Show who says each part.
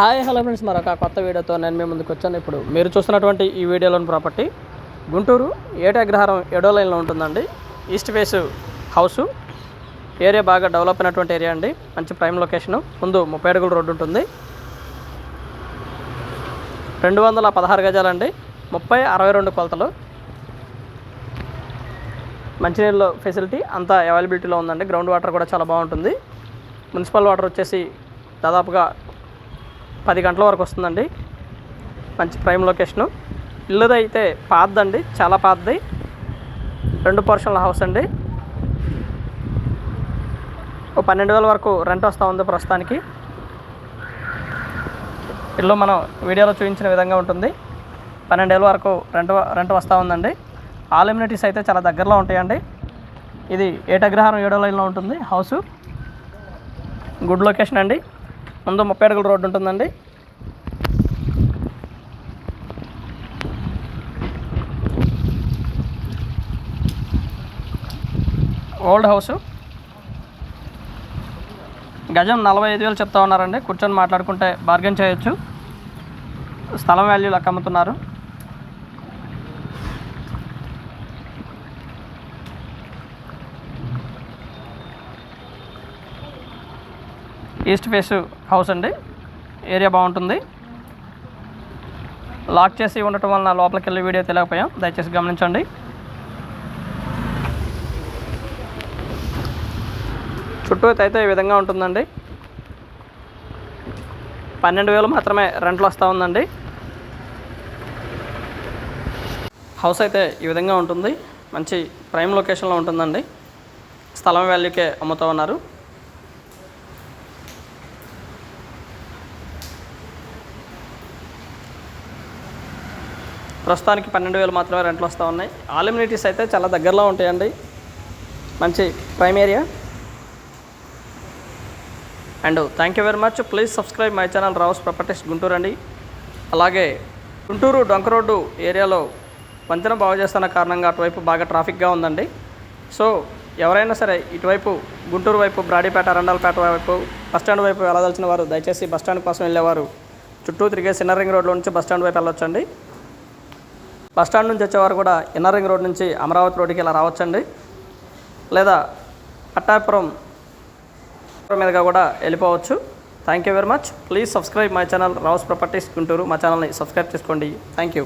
Speaker 1: Hi hello friends. మరొక కొత్త వీడియోతో నేను మీ ముందుకు వచ్చాను. ఇప్పుడు మీరు చూస్తున్నటువంటి ఈ వీడియోలోని ప్రాపర్టీ గుంటూరు ఏటాగ్రహారం ఏడో లైన్లో ఉంటుందండి. East face house. ఏరియా బాగా డెవలప్ అయినటువంటి ఏరియా అండి. మంచి ప్రైమ్ లొకేషను. ముందు ముప్పై అడుగుల రోడ్డు ఉంటుంది. రెండు వందల పదహారు గజాలండి. ముప్పై అరవై రెండు కొలతలు. మంచినీళ్ళ ఫెసిలిటీ అంతా అవైలబిలిటీలో ఉందండి. గ్రౌండ్ వాటర్ కూడా చాలా బాగుంటుంది. మున్సిపల్ వాటర్ వచ్చేసి దాదాపుగా పది గంటల వరకు వస్తుందండి. మంచి ప్రైమ్ లొకేషను. ఇల్లుది అయితే పాతదండి చాలా పాతది. రెండు పోర్షన్ల హౌస్ అండి. ఓ పన్నెండు వేల వరకు రెంట్ వస్తూ ఉంది ప్రస్తుతానికి. ఇల్లు మనం వీడియోలో చూపించిన విధంగా ఉంటుంది. పన్నెండేళ్ళ వరకు రెంట్ రెంట్ వస్తూ ఉందండి. ఆల్ ఇమ్యూనిటీస్ అయితే చాలా దగ్గరలో ఉంటాయండి. ఇది ఏటగ్రహారం ఏడో లైన్లో ఉంటుంది హౌసు. గుడ్ లొకేషన్ అండి. ముందు ముప్పై అడుగుల రోడ్డు ఉంటుందండి. Old house. గజం నలభై ఐదు వేలు చెప్తా ఉన్నారండి. కూర్చొని మాట్లాడుకుంటే బార్గెన్ చేయొచ్చు. స్థలం వాల్యూలు లెక్క అమ్ముతున్నారు. ఈస్ట్ ఫేస్ హౌస్ అండి. ఏరియా బాగుంటుంది. లాక్ చేసి ఉండటం వలన లోపలికి వెళ్ళి వీడియో తెలియకపోయాం. దయచేసి గమనించండి. చుట్టూ అయితే ఈ విధంగా ఉంటుందండి. పన్నెండు వేలు మాత్రమే రెంట్లు వస్తూ ఉందండి. హౌస్ అయితే ఈ విధంగా ఉంటుంది. మంచి ప్రైమ్ లొకేషన్లో ఉంటుందండి. స్థలం వాల్యూకే అమ్ముతూ ఉన్నారు. ప్రస్తుతానికి పన్నెండు వేలు మాత్రమే రెంట్లు వస్తూ ఉన్నాయి. ఆల్యూమినిటీస్ అయితే చాలా దగ్గరలో ఉంటాయండి. మంచి prime area and thank you very much please subscribe my channel Rao's properties Guntur అండి. అలాగే గుంటూరు డొంక రోడ్డు ఏరియాలో వంతెన బాగు చేస్తున్న కారణంగా అటువైపు బాగా ట్రాఫిక్గా ఉందండి. సో ఎవరైనా సరే ఇటువైపు గుంటూరు వైపు బ్రాడీపేట అరండాలపేట వైపు బస్టాండ్ వైపు వెళ్ళదలిచిన వారు దయచేసి బస్టాండ్ కోసం వెళ్ళేవారు. చుట్టూ తిరిగే సిన్నర్ రింగ్ రోడ్లో నుంచి బస్టాండ్ వైపు వెళ్ళొచ్చండి. బస్టాండ్ నుంచి వచ్చేవారు కూడా ఇన్నర్ రింగ్ రోడ్ నుంచి అమరావతి రోడ్డుకి ఇలా రావచ్చండి. లేదా అట్టాపురం మీదుగా కూడా వెళ్ళిపోవచ్చు. Thank you very much please subscribe my channel Rao's properties Guntur మా ఛానల్ని సబ్స్క్రైబ్ చేసుకోండి. Thank you